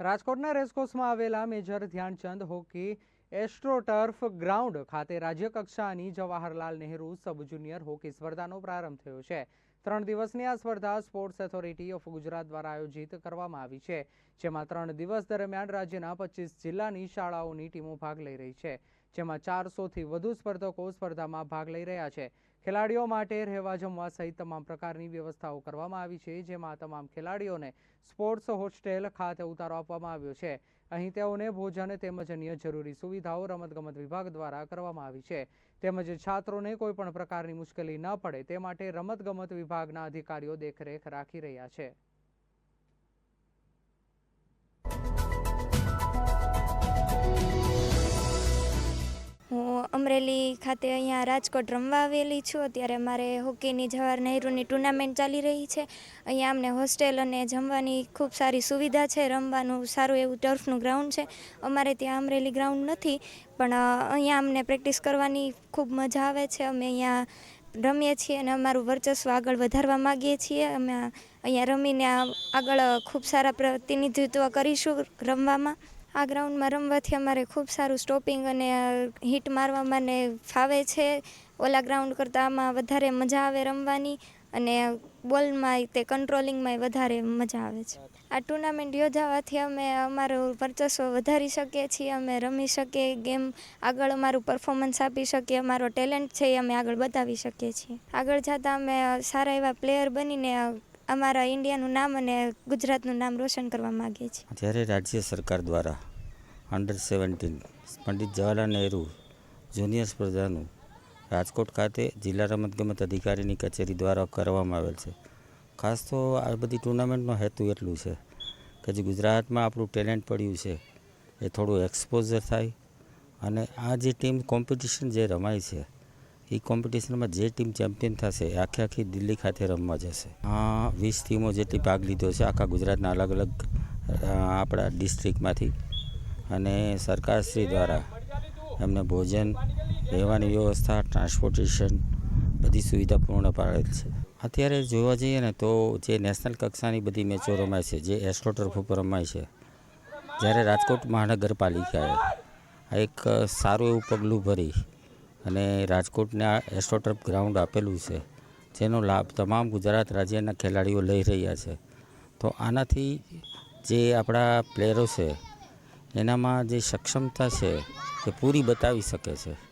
રાજકોટના રેસકોર્સમાં આવેલા major Dhyanchand hockey astroturf ground ખાતે રાજ્યકક્ષાની Jawaharlal Nehru sub junior hockey સ્પર્ધાનો પ્રારંભ થયો છે. ત્રણ દિવસની આ સ્પર્ધા સ્પોર્ટ્સ ઓથોરિટી ઓફ ગુજરાત દ્વારા આયોજિત કરવામાં આવી છે, જેમાં ત્રણ દિવસ દરમિયાન રાજ્યના પચીસ જિલ્લાની શાળાઓની ટીમો ભાગ લઈ રહી છે. જેમાં ચારસોથી વધુ સ્પર્ધકો સ્પર્ધામાં ભાગ લઈ રહ્યા છે. ખેલાડીઓ માટે રહેવા જમવા સહિત તમામ પ્રકારની વ્યવસ્થાઓ કરવામાં આવી છે, જેમાં તમામ ખેલાડીઓને સ્પોર્ટ્સ હોસ્ટેલ ખાતે ઉતારો આપવામાં આવ્યો છે. અહીં તેઓને ભોજન તેમજ અન્ય જરૂરી સુવિધાઓ રમતગમત વિભાગ દ્વારા કરવામાં આવી છે. તેમજ છાત્રોને કોઈપણ પ્રકારની મુશ્કેલી ન પડે, તે માટે રમતગમત વિભાગના અધિકારીઓ દેખરેખ રાખી રહ્યા છે. અમરેલી ખાતે અહીંયા રાજકોટ રમવા આવેલી છું. અત્યારે મારે હોકીની જવાહર નહેરુની ટુર્નામેન્ટ ચાલી રહી છે. અહીંયા અમને હોસ્ટેલ અને જમવાની ખૂબ સારી સુવિધા છે. રમવાનું સારું એવું ટર્ફનું ગ્રાઉન્ડ છે. અમારે ત્યાં અમરેલી ગ્રાઉન્ડ નથી, પણ અહીંયા અમને પ્રેક્ટિસ કરવાની ખૂબ મજા આવે છે. અમે અહીંયા રમીએ છીએ અને અમારું વર્ચસ્વ આગળ વધારવા માગીએ છીએ. અમે અહીંયા રમીને આગળ ખૂબ સારા પ્રતિનિધિત્વ કરીશું રમવામાં. આ ગ્રાઉન્ડમાં રમવાથી અમારે ખૂબ સારું સ્ટોપિંગ અને હિટ મારવામાં ને ફાવે છે. ઓલા ગ્રાઉન્ડ કરતાં આમાં વધારે મજા આવે રમવાની અને બોલમાં તે કંટ્રોલિંગમાં વધારે મજા આવે છે. આ ટુર્નામેન્ટ યોજાવાથી અમે, અમારું વર્ચસ્વ વધારી શકીએ છીએ, અમે રમી શકીએ, ગેમ આગળ અમારું પરફોર્મન્સ આપી શકીએ, અમારો ટેલેન્ટ છે એ અમે આગળ બતાવી શકીએ છીએ. આગળ જતાં અમે સારા એવા પ્લેયર બનીને અમારા ઇન્ડિયાનું નામ અને ગુજરાતનું નામ રોશન કરવા માગીએ છીએ. જ્યારે રાજ્ય સરકાર દ્વારા under seventeen Pandit Jawaharlal Nehru junior સ્પર્ધાનું રાજકોટ ખાતે જિલ્લા રમતગમત અધિકારીની કચેરી દ્વારા કરવામાં આવેલ છે. ખાસ તો આ બધી ટુર્નામેન્ટનો હેતુ એટલું છે કે જે ગુજરાતમાં આપણું ટેલેન્ટ પડ્યું છે એ થોડું એક્સપોઝર થાય અને આ જે ટીમ કોમ્પિટિશન જે રમાય છે એ કોમ્પિટિશનમાં જે ટીમ ચેમ્પિયન થશે, એ આખી આખી દિલ્હી ખાતે રમવા જશે. વીસ ટીમો જેટલી ભાગ લીધો છે, આખા ગુજરાતના અલગ અલગ આપણા ડિસ્ટ્રિક્ટમાંથી અને સરકારશ્રી દ્વારા એમને ભોજન, રહેવાની વ્યવસ્થા ટ્રાન્સપોર્ટેશન બધી સુવિધા પૂર્ણ પાડેલ છે. અત્યારે જોવા જઈએ ને તો જે નેશનલ કક્ષાની બધી મેચો રમાય છે, જે એસ્ટ્રોટર્ફ ઉપર રમાય છે, જ્યારે રાજકોટ મહાનગરપાલિકાએ એક સારું એવું પગલું ભરી અને રાજકોટને આ એસ્ટ્રોટર્ફ ગ્રાઉન્ડ આપેલું છે, જેનો લાભ તમામ ગુજરાત રાજ્યના ખેલાડીઓ લઈ રહ્યા છે. તો આનાથી જે આપણા પ્લેયરો છે, એનામાં જે સક્ષમતા છે, એ પૂરી બતાવી શકે છે.